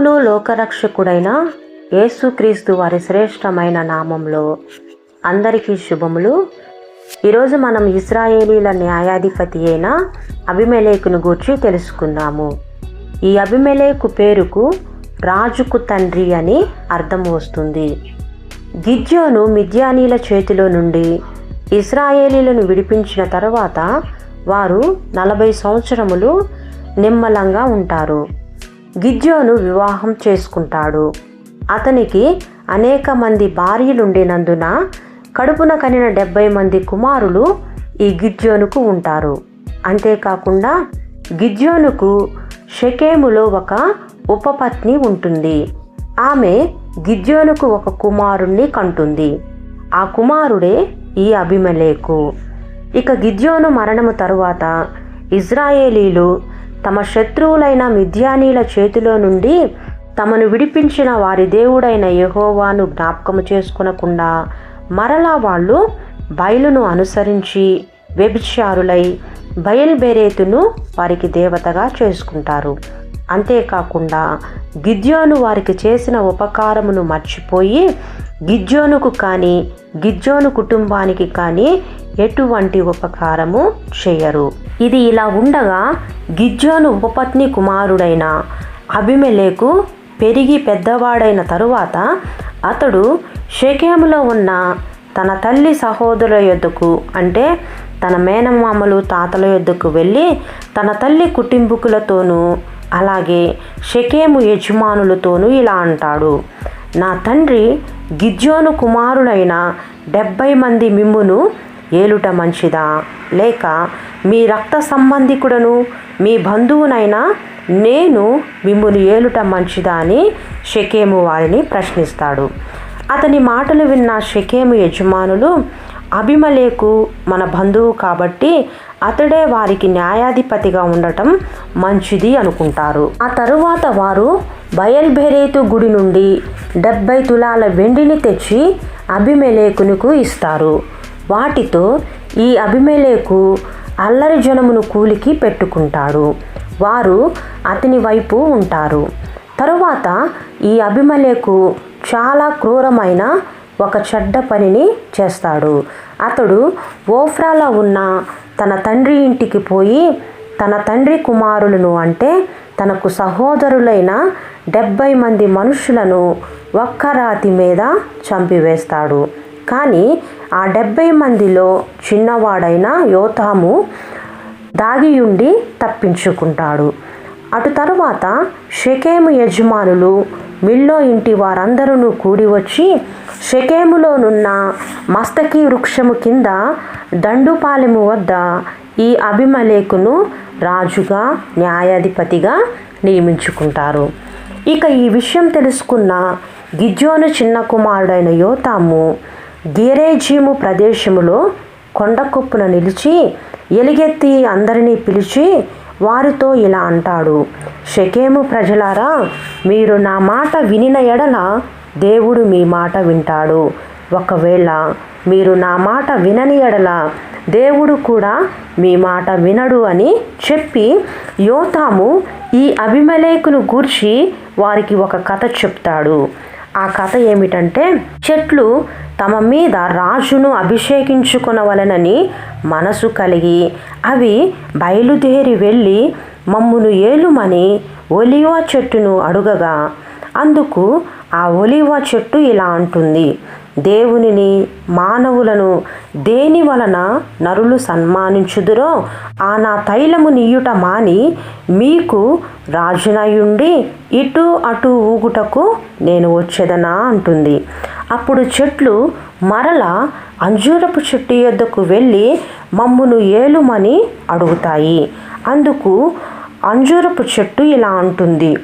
ప్రభువును లోకరక్షకుడైన యేసుక్రీస్తు వారి శ్రేష్టమైన నామంలో అందరికీ శుభములు. ఈరోజు మనం ఇస్రాయేలీల న్యాయాధిపతి అయిన అభిమెలేకును గూర్చి తెలుసుకుందాము. ఈ అభిమెలేకు పేరుకు రాజుకు తండ్రి అని అర్థం వస్తుంది. గిద్యోను మిద్యానీల చేతిలో నుండి ఇస్రాయేలీలను విడిపించిన తర్వాత వారు నలభై సంవత్సరములు నిమ్మలంగా ఉంటారు. గిజ్జోను వివాహం చేసుకుంటాడు. అతనికి అనేక మంది భార్యలుండినందున కడుపున కనిన డెబ్బై మంది కుమారులు ఈ గిజ్జోనుకు ఉంటారు. అంతేకాకుండా గిద్యోనుకు షకేములో ఒక ఉపపత్ని ఉంటుంది. ఆమె గిజ్జోనుకు ఒక కుమారుణ్ణి కంటుంది. ఆ కుమారుడే ఈ అభిమలేకు. ఇక గిద్యోను మరణము తరువాత ఇజ్రాయేలీలు తమ శత్రువులైన మిథ్యానీల చేతిలో నుండి తమను విడిపించిన వారి దేవుడైన యహోవాను జ్ఞాపకము చేసుకునకుండా మరలా వాళ్ళు బయలును అనుసరించి వ్యభిచారులై బయల్బెరేతును వారికి దేవతగా చేసుకుంటారు. అంతేకాకుండా గిద్యోను వారికి చేసిన ఉపకారమును మర్చిపోయి గిద్యోనుకు కానీ గిద్యోను కుటుంబానికి కానీ ఎటువంటి ఉపకారము చేయరు. ఇది ఇలా ఉండగా గిజ్జోను ఉపపత్ని కుమారుడైన అభిమెలేకు పెరిగి పెద్దవాడైన తరువాత అతడు షకేములో ఉన్న తన తల్లి సహోదరుల యొద్దకు అంటే తన మేనమామలు తాతల యొద్దకు వెళ్ళి తన తల్లి కుటుంబకులతోనూ అలాగే షకేము యజమానులతోనూ ఇలా అంటాడు. నా తండ్రి గిజ్జోను కుమారులైన డెబ్బై మంది మిమ్మును ఏలుట మంచిదా? లేక మీ రక్త సంబంధికుడను మీ బంధువునైనా నేను మిమ్మును ఏలుట మంచిదా అని షకేము వారిని ప్రశ్నిస్తాడు. అతని మాటలు విన్న షకేము యజమానులు అభిమలేకు మన బంధువు కాబట్టి అతడే వారికి న్యాయాధిపతిగా ఉండటం మంచిది అనుకుంటారు ఆ తరువాత వారు బయల్బెరేతు గుడి నుండి డెబ్బై తులాల వెండిని తెచ్చి అభిమలేకునికు ఇస్తారు. వాటితో ఈ అభిమేలేకు అల్లరి జనమును కూలికి పెట్టుకుంటాడు వారు అతని వైపు ఉంటారు. తరువాత ఈ అభిమలేకు చాలా క్రూరమైన ఒక చెడ్డ పనిని చేస్తాడు. అతడు ఓఫ్రాలో ఉన్న తన తండ్రి ఇంటికి పోయి తన తండ్రి కుమారులను అంటే తనకు సహోదరులైన డెబ్భై మంది మనుషులను ఒక్క రాతి మీద చంపివేస్తాడు. కానీ ఆ డెబ్బై మందిలో చిన్నవాడైన యోతాము దాగియుండి తప్పించుకుంటాడు. అటు తరువాత షకేము యజమానులు మిల్లో ఇంటి వారందరూ కూడి వచ్చి షకేములోనున్న మస్తకి వృక్షము కింద దండుపాలెము వద్ద ఈ అభిమలేకును రాజుగా న్యాయాధిపతిగా నియమించుకుంటారు. ఇక ఈ విషయం తెలుసుకున్న గిజ్జోను చిన్న కుమారుడైన యోతాము గేరేజీము ప్రదేశములో కొండకొప్పున నిలిచి ఎలుగెత్తి అందరినీ పిలిచి వారితో ఇలా అంటాడు షకేము ప్రజలారా మీరు నా మాట వినిన ఎడల దేవుడు మీ మాట వింటాడు. ఒకవేళ మీరు నా మాట వినని ఎడల దేవుడు కూడా మీ మాట వినడు అని చెప్పి యోతాము ఈ అభిమలేకును గూర్చి వారికి ఒక కథ చెప్తాడు. ఆ కథ ఏమిటంటే చెట్లు తమ మీద రాజును అభిషేకించుకొనవలనని మనసు కలిగి అవి బయలుదేరి వెళ్ళి మమ్మును ఏలుమని ఒలివా చెట్టును అడుగగా అందుకు ఆ ఒలివా చెట్టు ఇలా అంటుంది దేవునిని మానవులను దేని వలన నరులు సన్మానించుదురో ఆ నా తైలము నీయుట మాని మీకు రాజునయుండి ఇటు అటు ఊగుటకు నేను వచ్చేదనా అంటుంది. అప్పుడు చెట్లు మరల అంజూరపు చెట్టు యొద్దకు వెళ్ళి మమ్మును ఏలుమని అడుగుతాయి. అందుకు అంజూరపు చెట్టు ఇలా అంటుంది.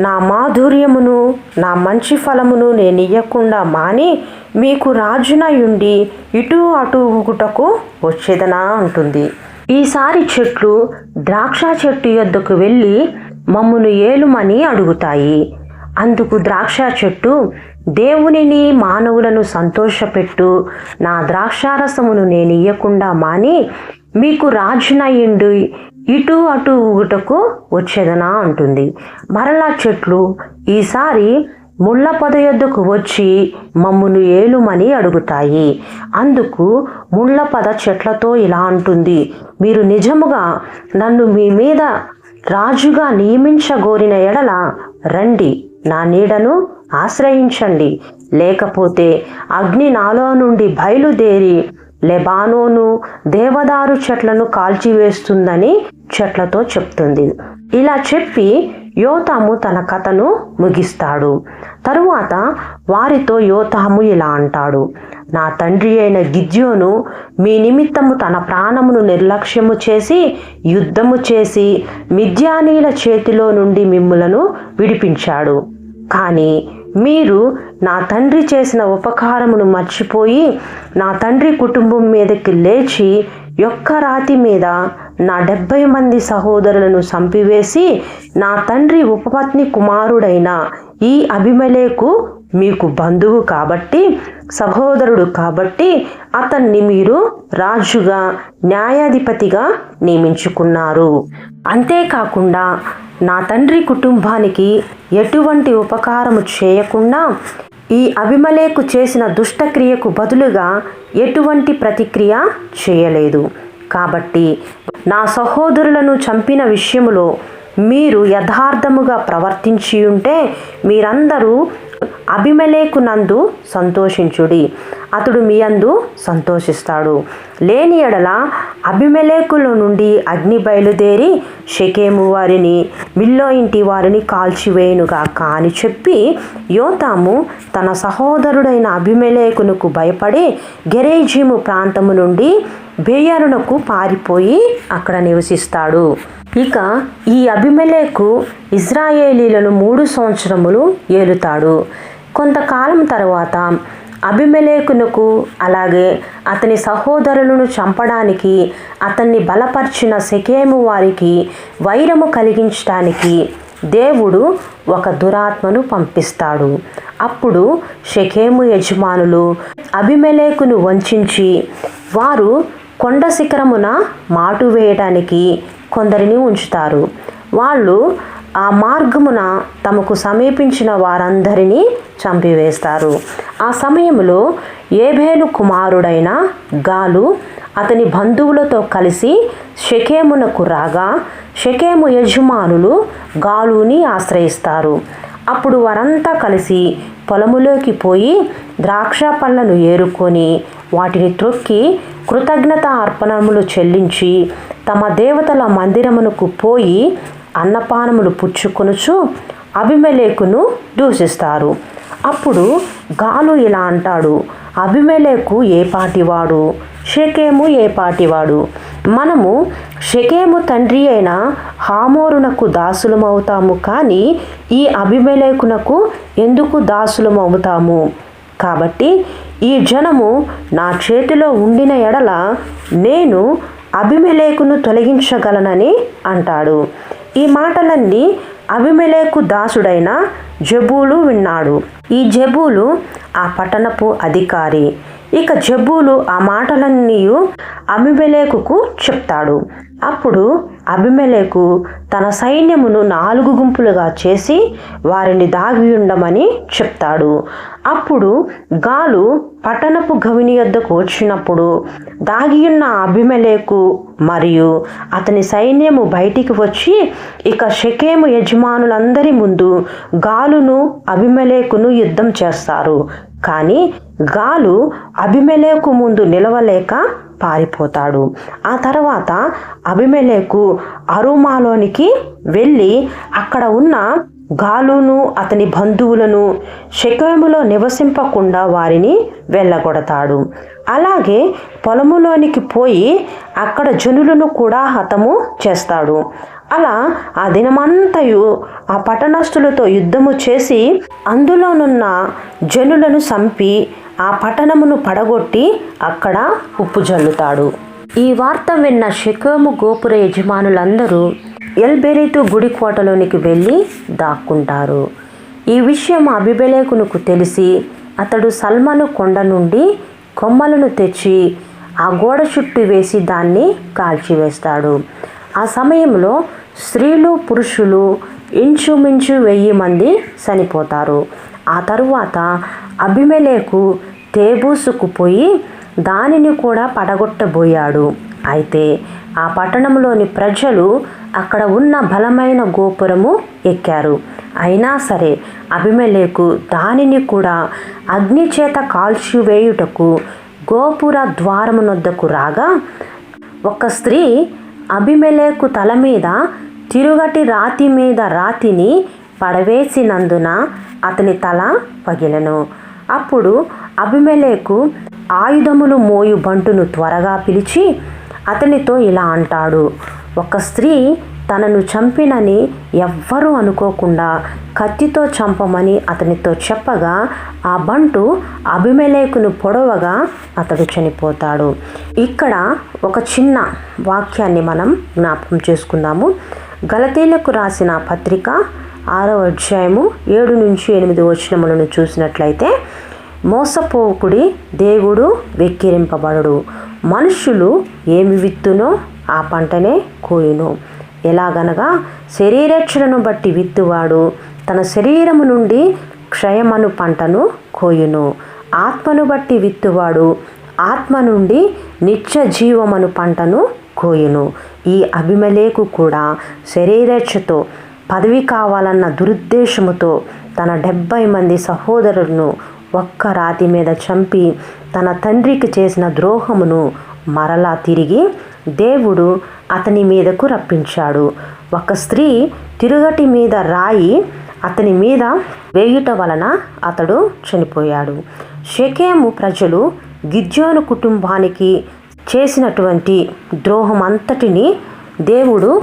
నా మాధుర్యమును నా మంచి ఫలమును నేను ఇయ్యకుండా మాని మీకు రాజునయుండి ఇటు అటు ఊగుటకు వచ్చేదనా అంటుంది. ఈసారి చెట్లు ద్రాక్ష చెట్టు యొద్దకు వెళ్ళి మమ్మును ఏలుమని అడుగుతాయి. అందుకు ద్రాక్ష చెట్టు దేవునిని మానవులను సంతోషపెట్టు నా ద్రాక్షారసమును నేను ఇయ్యకుండా మాని మీకు రాజునయ్యుండి ఇటు అటు ఊగుటకు వచ్చేదనా అంటుంది. మరలా చెట్లు ఈసారి ముళ్ళ పొద యొద్దకు వచ్చి మమ్మును ఏలుమని అడుగుతాయి. అందుకు ముళ్ళ పద చెట్లతో ఇలా అంటుంది. మీరు నిజముగా నన్ను మీ మీద రాజుగా నియమించగోరిన ఎడల రండి. నా నీడను ఆశ్రయించండి. లేకపోతే అగ్ని నాలో నుండి బయలుదేరి లెబానోను దేవదారు చెట్లను కాల్చివేస్తుందని చెట్లతో చెప్తుంది. ఇలా చెప్పి యోతాము తన కథను ముగిస్తాడు. తరువాత వారితో యోతాము ఇలా అంటాడు. నా తండ్రి అయిన గిద్యోను మీ నిమిత్తము తన ప్రాణమును నిర్లక్ష్యము చేసి యుద్ధము చేసి మిథ్యానీల చేతిలో నుండి మిమ్ములను విడిపించాడు. కానీ మీరు నా తండ్రి చేసిన ఉపకారమును మర్చిపోయి నా తండ్రి కుటుంబం మీదకి లేచి యొక్క రాతి మీద నా డెబ్బై మంది సహోదరులను చంపివేసి నా తండ్రి ఉపపత్ని కుమారుడైన ఈ అభిమలేకు మీకు బంధువు కాబట్టి సహోదరుడు కాబట్టి అతన్ని మీరు రాజుగా న్యాయాధిపతిగా నియమించుకున్నారు. అంతేకాకుండా నా తండ్రి కుటుంబానికి ఎటువంటి ఉపకారము చేయకుండా ఈ అభిమలేకు చేసిన దుష్టక్రియకు బదులుగా ఎటువంటి ప్రతిక్రియ చేయలేదు. కాబట్టి నా సహోదరులను చంపిన విషయములో మీరు యథార్థముగా ప్రవర్తించి ఉంటే మీరందరూ అభిమలేకు నందు సంతోషించుడి. అతడు మీ అందు సంతోషిస్తాడు. లేని ఎడల అభిమలేకుల నుండి అగ్ని బయలుదేరి షకేము వారిని మిల్లో ఇంటి వారిని కాల్చివేయునుగా కాని చెప్పి యోతాము తన సహోదరుడైన అభిమలేకునకు భయపడి గెరేజీము ప్రాంతము నుండి బేయరునకు పారిపోయి అక్కడ నివసిస్తాడు. ఇక ఈ అభిమలేకు ఇజ్రాయేలీలను మూడు సంవత్సరములు ఏలుతాడు. కొంతకాలం తర్వాత అభిమలేకునకు అలాగే అతని సహోదరులను చంపడానికి అతన్ని బలపరిచిన సెకేము వారికి వైరము కలిగించడానికి దేవుడు ఒక దురాత్మను పంపిస్తాడు. అప్పుడు షకేము యజమానులు అభిమలేకును వంచి వారు కొండ శిఖరమున మాటు వేయడానికి కొందరిని ఉంచుతారు. వాళ్ళు ఆ మార్గమున తమకు సమీపించిన వారందరినీ చంపివేస్తారు. ఆ సమయంలో ఏబేలు కుమారుడైన గాలు అతని బంధువులతో కలిసి షకేమునకు రాగా షకేము యజమానులు గాలుని ఆశ్రయిస్తారు. అప్పుడు వారంతా కలిసి పొలములోకి పోయి ద్రాక్ష పళ్ళను ఏరుకొని వాటిని త్రొక్కి కృతజ్ఞత అర్పణములు చెల్లించి తమ దేవతల మందిరమునకు పోయి అన్నపానములు పుచ్చుకొనుచు అభిమలేకును దూషిస్తారు. అప్పుడు గాలు ఇలా అంటాడు అభిమేలేకు ఏ పాటివాడు? షకేము ఏ పాటివాడు? మనము షకేము తండ్రి అయిన హామోరునకు దాసులమవుతాము కానీ ఈ అభిమేలేకునకు ఎందుకు దాసులమవుతాము? కాబట్టి ఈ జనము నా చేతిలో ఉండిన ఎడల నేను అభిమలేకును తొలగించగలనని అంటాడు. ఈ మాటలన్నీ అభిమలేకు దాసుడైన జబూలు విన్నాడు. ఈ జబూలు ఆ పట్టణపు అధికారి. ఇక జబూలు ఆ మాటలన్నీ అభిమలేకుకు చెప్తాడు. అప్పుడు అభిమలేకు తన సైన్యమును నాలుగు గుంపులుగా చేసి వారిని దాగి ఉండమని చెప్తాడు. అప్పుడు గాలు పట్టణపు గవిని యొద్దకు వచ్చినప్పుడు దాగియున్న అభిమలేకు మరియు అతని సైన్యము బయటికి వచ్చి ఇక షకేము యజమానులందరి ముందు గాలును అభిమలేకును యుద్ధం చేస్తారు. కానీ గాలు అభిమలేకు ముందు నిలవలేక పారిపోతాడు. ఆ తర్వాత అభిమలేకు అరుమాలోనికి వెళ్ళి అక్కడ ఉన్న గాలును అతని బంధువులను శకములో నివసింపకుండా వారిని వెళ్ళగొడతాడు. అలాగే పొలములోనికి పోయి అక్కడ జనులను కూడా హతము చేస్తాడు. అలా ఆ దినమంతయు ఆ పట్టణస్థులతో యుద్ధము చేసి అందులోనున్న జనులను చంపి ఆ పట్టణమును పడగొట్టి అక్కడ ఉప్పు జల్లుతాడు. ఈ వార్త విన్న షెకోము గోపుర యజమానులందరూ ఎల్బెరీతు గుడి కోటలోనికి వెళ్ళి దాక్కుంటారు. ఈ విషయం అభిబెలేకునుకు తెలిసి అతడు సల్మను కొండ నుండి కొమ్మలను తెచ్చి ఆ గోడ చుట్టూ వేసి దాన్ని కాల్చివేస్తాడు. ఆ సమయంలో స్త్రీలు పురుషులు ఇంచుమించు వెయ్యి మంది చనిపోతారు. ఆ తరువాత అభిమలేకు తేబూసుకు పోయి దానిని కూడా పడగొట్టబోయాడు. అయితే ఆ పట్టణంలోని ప్రజలు అక్కడ ఉన్న బలమైన గోపురము ఎక్కారు. అయినా సరే అభిమలేకు దానిని కూడా అగ్ని చేత కాల్చివేయుటకు గోపుర ద్వారమునొద్దకు రాగా ఒక స్త్రీ అభిమలేకు తల మీద తిరుగటి రాతి మీద రాతిని పడవేసినందున అతని తల పగిలను. అప్పుడు అభిమలేకు ఆయుధములు మోయు బంటును త్వరగా పిలిచి అతనితో ఇలా అంటాడు ఒక స్త్రీ తనను చంపినని ఎవ్వరూ అనుకోకుండా కత్తితో చంపమని అతనితో చెప్పగా ఆ బంటు అభిమలేకును పొడవగా అతడు చనిపోతాడు. ఇక్కడ ఒక చిన్న వాక్యాన్ని మనం జ్ఞాపకం చేసుకుందాము. గలతీలకు రాసిన పత్రిక ఆరో అధ్యాయము ఏడు నుంచి ఎనిమిది వచనములను చూసినట్లయితే మోసపోకుడి దేవుడు వెక్కిరింపబడడు. మనుషులు ఏమి విత్తునో ఆ పంటనే కోయును. ఎలాగనగా శరీరేచ్ఛలను బట్టి విత్తువాడు తన శరీరము నుండి క్షయమను పంటను కోయును. ఆత్మను బట్టి విత్తువాడు ఆత్మ నుండి నిత్య జీవమను పంటను కోయును. ఈ అభిమలేకు కూడా శరీరేచ్ఛతో పదవి కావాలన్న దురుద్దేశముతో తన డెబ్బై మంది సహోదరులను ఒక్క రాతి మీద చంపి తన తండ్రికి చేసిన ద్రోహమును మరలా తిరిగి దేవుడు అతని మీదకు రప్పించాడు. ఒక స్త్రీ తిరుగటి మీద రాయి అతని మీద వేయుట వలన అతడు చనిపోయాడు. షకేము ప్రజలు గిద్యోను కుటుంబానికి చేసినటువంటి ద్రోహం అంతటిని దేవుడు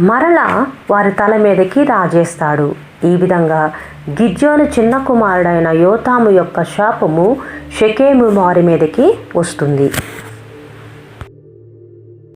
మరలా వారి తల మీదకి రాజేస్తాడు. ఈ విధంగా గిజ్జోను చిన్న కుమారుడైన యోతాము యొక్క శాపము షకేము వారి మీదకి వస్తుంది.